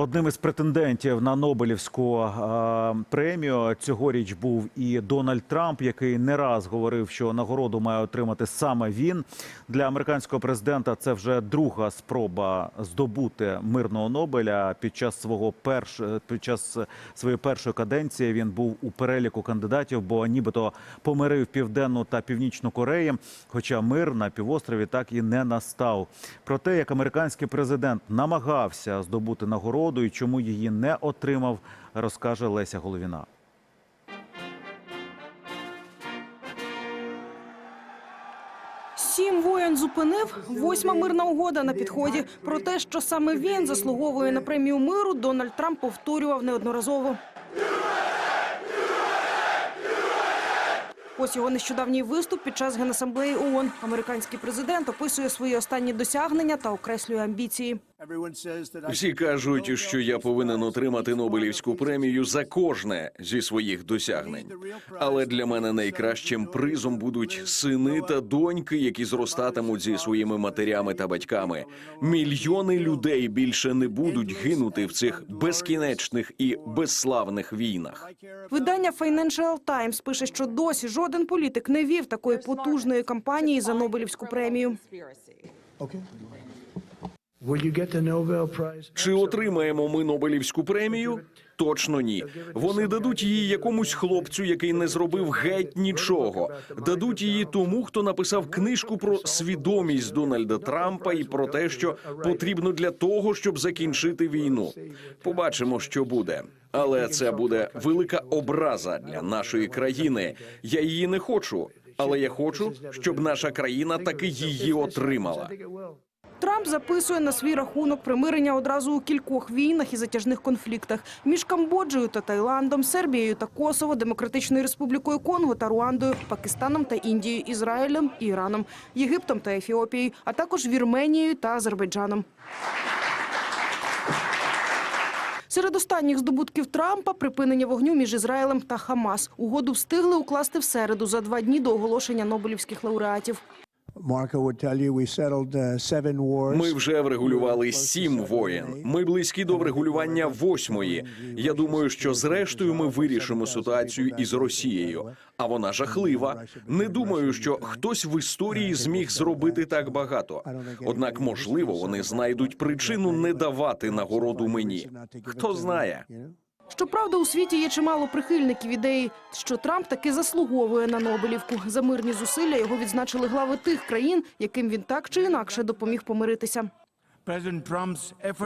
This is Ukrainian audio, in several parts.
Одним із претендентів на Нобелівську е, премію цьогоріч був і Дональд Трамп, який не раз говорив, що нагороду має отримати саме він. Для американського президента це вже друга спроба здобути мирного Нобеля. Під час свого перш під час своєї першої каденції він був у переліку кандидатів, бо нібито помирив південну та північну Кореї. Хоча мир на півострові так і не настав. Про те, як американський президент намагався здобути нагороду і чому її не отримав, розкаже Леся Головіна. Сім воєн зупинив. Восьма мирна угода на підході. Про те, що саме він заслуговує на премію миру, Дональд Трамп повторював неодноразово. Ось його нещодавній виступ під час генасамблеї ООН. Американський президент описує свої останні досягнення та окреслює амбіції. Всі кажуть, що я повинен отримати Нобелівську премію за кожне зі своїх досягнень. Але для мене найкращим призом будуть сини та доньки, які зростатимуть зі своїми матерями та батьками. Мільйони людей більше не будуть гинути в цих безкінечних і безславних війнах. Видання Financial Times пише, що досі жоден політик не вів такої потужної кампанії за Нобелівську премію. Чи отримаємо ми Нобелівську премію? Точно ні. Вони дадуть її якомусь хлопцю, який не зробив геть нічого. Дадуть її тому, хто написав книжку про свідомість Дональда Трампа і про те, що потрібно для того, щоб закінчити війну. Побачимо, що буде. Але це буде велика образа для нашої країни. Я її не хочу, але я хочу, щоб наша країна таки її отримала. Трамп записує на свій рахунок примирення одразу у кількох війнах і затяжних конфліктах між Камбоджею та Таїландом, Сербією та Косово, Демократичною Республікою Конго та Руандою, Пакистаном та Індією, Ізраїлем і Іраном, Єгиптом та Ефіопією, а також Вірменією та Азербайджаном. Серед останніх здобутків Трампа припинення вогню між Ізраїлем та Хамас. Угоду встигли укласти в середу за два дні до оголошення Нобелівських лауреатів. Uh. Ми вже врегулювали сім воєн. Ми близькі до врегулювання восьмої. Я думаю, що зрештою ми вирішимо ситуацію із Росією. А вона жахлива. Не думаю, що хтось в історії зміг зробити так багато. Однак, можливо, вони знайдуть причину не давати нагороду мені. Хто знає? Щоправда, у світі є чимало прихильників ідеї, що Трамп таки заслуговує на Нобелівку. За мирні зусилля його відзначили глави тих країн, яким він так чи інакше допоміг помиритися.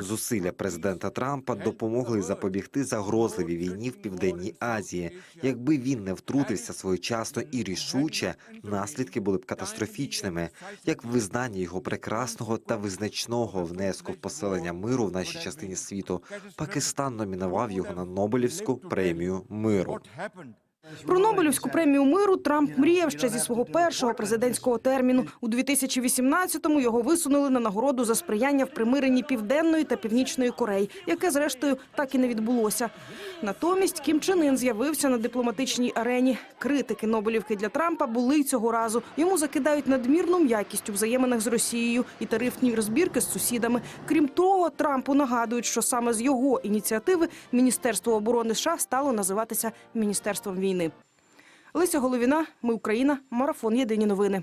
Зусилля президента Трампа допомогли запобігти загрозливій війні в південній Азії. Якби він не втрутився своєчасно і рішуче, наслідки були б катастрофічними, як визнання його прекрасного та визначного внеску в поселення миру в нашій частині світу. Пакистан номінував його на Нобелівську премію миру. Про Нобелівську премію миру Трамп мріяв ще зі свого першого президентського терміну. У 2018-му його висунули на нагороду за сприяння в примиренні Південної та Північної Кореї, яке зрештою так і не відбулося. Натомість Кім Чен Ін з'явився на дипломатичній арені. Критики Нобелівки для Трампа були й цього разу. Йому закидають надмірну м'якість у взаєминах з Росією і тарифні розбірки з сусідами. Крім того, Трампу нагадують, що саме з його ініціативи Міністерство оборони США стало називатися Міністерством війни. Леся Головіна, ми Україна, марафон Єдині новини.